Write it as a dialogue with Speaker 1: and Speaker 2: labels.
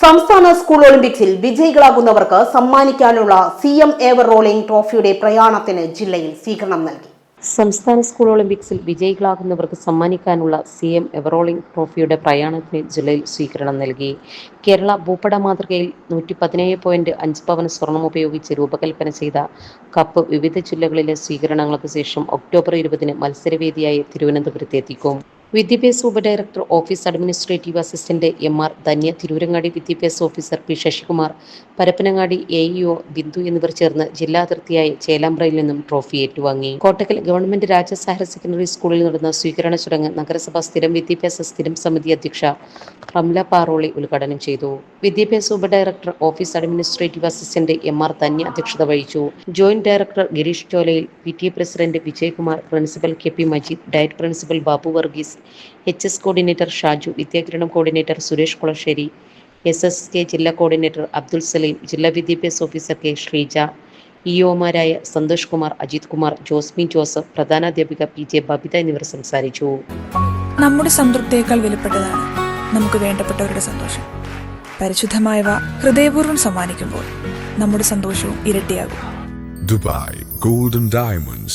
Speaker 1: സംസ്ഥാന സ്കൂൾ ഒളിമ്പിക്സിൽ വിജയികളാകുന്നവർക്ക് സമ്മാനിക്കാനുള്ള സി എം ഏവർ റോളിംഗ് ട്രോഫിയുടെ പ്രയാണത്തിന് ജില്ലയിൽ സ്വീകരണം നൽകി.
Speaker 2: സംസ്ഥാന സ്കൂൾ ഒളിമ്പിക്സിൽ വിജയികളാകുന്നവർക്ക് സമ്മാനിക്കാനുള്ള സി എം എവറോളിംഗ് ട്രോഫിയുടെ പ്രയാണത്തിന് ജില്ലയിൽ സ്വീകരണം നൽകി. കേരള ഭൂപട മാതൃകയിൽ നൂറ്റി പതിനേഴ് പോയിന്റ് അഞ്ച് പവൻ സ്വർണം ഉപയോഗിച്ച് രൂപകൽപ്പന ചെയ്ത കപ്പ് വിവിധ ജില്ലകളിലെ സ്വീകരണങ്ങൾക്ക് ശേഷം ഒക്ടോബർ ഇരുപതിന് മത്സരവേദിയായി തിരുവനന്തപുരത്ത് എത്തിക്കും. വിദ്യാഭ്യാസ ഉപഡയറക്ടർ office administrative assistant M R Dhanya Tirurangadi വിദ്യാഭ്യാസ officer P Sasikumar Parappanangadi A EO Bindu എന്നിവർ ചേർന്ന് ജില്ലാ അതിർത്തിയായ ചേലാമ്പ്രയിൽ നിന്നും ട്രോഫി ഏറ്റുവാങ്ങി. Kottakkal government Rajas higher secondary സ്കൂളിൽ നടന്ന സ്വീകരണ ചടങ്ങ് നഗരസഭാ സ്ഥിരം വിദ്യാഭ്യാസ സ്ഥിരം സമിതി അധ്യക്ഷ റംല പാറോളി ഉദ്ഘാടനം ചെയ്തു. വിദ്യാഭ്യാസ ഉപഡയറക്ടർ office administrative assistant M R Dhanya അധ്യക്ഷത വഹിച്ചു. Joint director Girish Cholayil P T A president Vijayakumar principal K P Majeed DIET principal Babu Varghese H S coordinator Shaju Vidyakiranam coordinator Suresh Kulasseri S S K ജില്ലാ coordinator Abdul Saleem ജില്ലാ വിദ്യാഭ്യാസ officer K Sreeja ഇഒമാരായ സന്തോഷ് കുമാർ അജിത് കുമാർ ജോസ്മിൻ ജോസഫ് പ്രധാനാധ്യാപിക P J Babitha എന്നിവർ സംസാരിച്ചു.
Speaker 3: നമ്മുടെ സംതൃപ്തിയേക്കാൾ വിലപ്പെട്ടതാണ് നമുക്ക് വേണ്ടപ്പെട്ടവരുടെ സന്തോഷം. പരിശുദ്ധമായവ ഹൃദയപൂർവം സമ്മാനിക്കുമ്പോൾ നമ്മുടെ സന്തോഷവും ഇരട്ടിയാകും.
Speaker 4: Dubai golden Diamonds,